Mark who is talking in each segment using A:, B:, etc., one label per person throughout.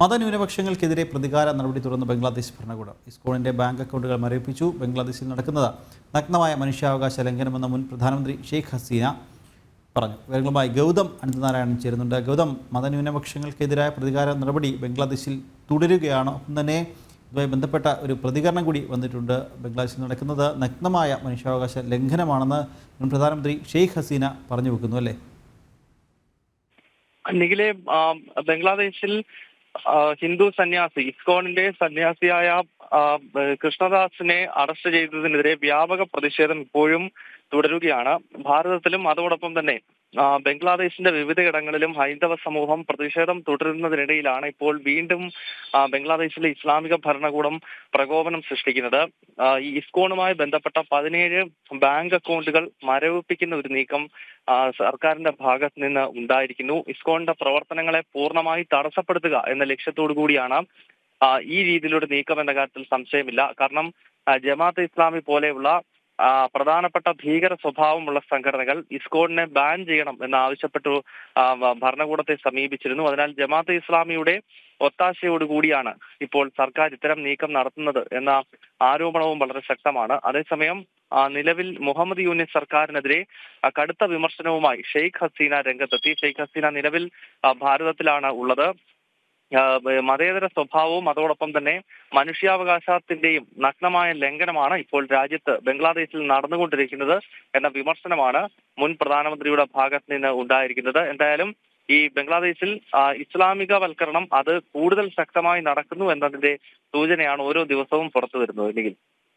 A: മതന്യൂനപക്ഷങ്ങൾക്കെതിരെ പ്രതികാര നടപടി തുടർന്ന് ബംഗ്ലാദേശ് ഭരണകൂടം ഇസ്കോണിന്റെ ബാങ്ക് അക്കൗണ്ടുകൾ മരവിപ്പിച്ചു. ബംഗ്ലാദേശിൽ നടക്കുന്നത് നഗ്നമായ മനുഷ്യാവകാശ ലംഘനമെന്ന് മുൻ പ്രധാനമന്ത്രി ഷെയ്ഖ് ഹസീന പറഞ്ഞു. വിവരങ്ങളുമായി ഗൗതം അനന്തനാരായണൻ ചേരുന്നുണ്ട്. ഗൗതം മതന്യൂനപക്ഷങ്ങൾക്കെതിരായ പ്രതികാര നടപടി ബംഗ്ലാദേശിൽ തുടരുകയാണ്? ഒപ്പം തന്നെ ഇതുമായി ബന്ധപ്പെട്ട ഒരു പ്രതികരണം കൂടി വന്നിട്ടുണ്ട്. ബംഗ്ലാദേശിൽ നടക്കുന്നത് നഗ്നമായ മനുഷ്യാവകാശ ലംഘനമാണെന്ന് മുൻ പ്രധാനമന്ത്രി ഷെയ്ഖ് ഹസീന പറഞ്ഞു വെക്കുന്നു അല്ലേ?
B: നിഖിലെ ബംഗ്ലാദേശിൽ ഹിന്ദു സന്യാസി ഇസ്കോണിന്റെ സന്യാസിയായ കൃഷ്ണദാസിനെ അറസ്റ്റ് ചെയ്തതിനെതിരെ വ്യാപക പ്രതിഷേധം ഇപ്പോഴും തുടരുകയാണ്. ഭാരതത്തിലും അതോടൊപ്പം തന്നെ ബംഗ്ലാദേശിന്റെ വിവിധയിടങ്ങളിലും ഹൈന്ദവ സമൂഹം പ്രതിഷേധം തുടരുന്നതിനിടയിലാണ് ഇപ്പോൾ വീണ്ടും ബംഗ്ലാദേശിലെ ഇസ്ലാമിക ഭരണകൂടം പ്രകോപനം സൃഷ്ടിക്കുന്നത്. ഈ ഇസ്കോണുമായി ബന്ധപ്പെട്ട പതിനേഴ് ബാങ്ക് അക്കൗണ്ടുകൾ മരവിപ്പിക്കുന്ന ഒരു നീക്കം സർക്കാരിന്റെ ഭാഗത്ത് നിന്ന് ഉണ്ടായിരിക്കുന്നു. ഇസ്കോണിന്റെ പ്രവർത്തനങ്ങളെ പൂർണമായി തടസ്സപ്പെടുത്തുക എന്ന ലക്ഷ്യത്തോടു കൂടിയാണ് ഈ രീതിയിലൊരു നീക്കം എന്ന കാര്യത്തിൽ സംശയമില്ല. കാരണം ജമാഅത്ത് ഇസ്ലാമി പോലെയുള്ള പ്രധാനപ്പെട്ട ഭീകര സ്വഭാവമുള്ള സംഘടനകൾ ഇസ്കോണിനെ ബാൻ ചെയ്യണം എന്നാവശ്യപ്പെട്ടു ഭരണകൂടത്തെ സമീപിച്ചിരുന്നു. അതിനാൽ ജമാഅത്ത് ഇസ്ലാമിയുടെ ഒത്താശയോടുകൂടിയാണ് ഇപ്പോൾ സർക്കാർ ഇത്തരം നീക്കം നടത്തുന്നത് എന്ന ആരോപണവും വളരെ ശക്തമാണ്. അതേസമയം നിലവിൽ മുഹമ്മദ് യൂനിസ് സർക്കാരിനെതിരെ കടുത്ത വിമർശനവുമായി ഷെയ്ഖ് ഹസീന രംഗത്തെത്തി. ഷെയ്ഖ് ഹസീന നിലവിൽ ഭാരതത്തിലാണ് ഉള്ളത്. മതേതര സ്വഭാവവും അതോടൊപ്പം തന്നെ മനുഷ്യാവകാശത്തിന്റെയും നഗ്നമായ ലംഘനമാണ് ഇപ്പോൾ രാജ്യത്ത് ബംഗ്ലാദേശിൽ നടന്നുകൊണ്ടിരിക്കുന്നത് എന്ന വിമർശനമാണ് മുൻ പ്രധാനമന്ത്രിയുടെ ഭാഗത്ത് നിന്ന് ഉണ്ടായിരിക്കുന്നത്. എന്തായാലും ഈ ബംഗ്ലാദേശിൽ ഇസ്ലാമിക ഇസ്ലാമികവൽക്കരണം അത് കൂടുതൽ ശക്തമായി നടക്കുന്നു എന്നതിന്റെ സൂചനയാണ് ഓരോ ദിവസവും പുറത്തു വരുന്നത്. നിഖിൽ.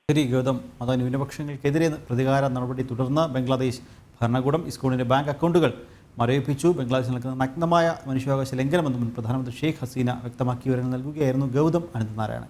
A: ശരി ഗൗതം. മതന്യൂനപക്ഷങ്ങൾക്കെതിരെ പ്രതികാര നടപടി തുടർന്ന് ബംഗ്ലാദേശ് ഭരണകൂടം ഇസ്കൂളിന്റെ ബാങ്ക് അക്കൗണ്ടുകൾ മരവിപ്പിച്ചു. ബംഗ്ലാദേശിൽ നടക്കുന്ന നഗ്നമായ മനുഷ്യാവകാശ ലംഘനമെന്ന് മുൻ പ്രധാനമന്ത്രി ഷെയ്ഖ് ഹസീന വ്യക്തമാക്കി വിവരങ്ങൾ നൽകുകയായിരുന്നു ഗൗതം അനന്തനാരായണൻ.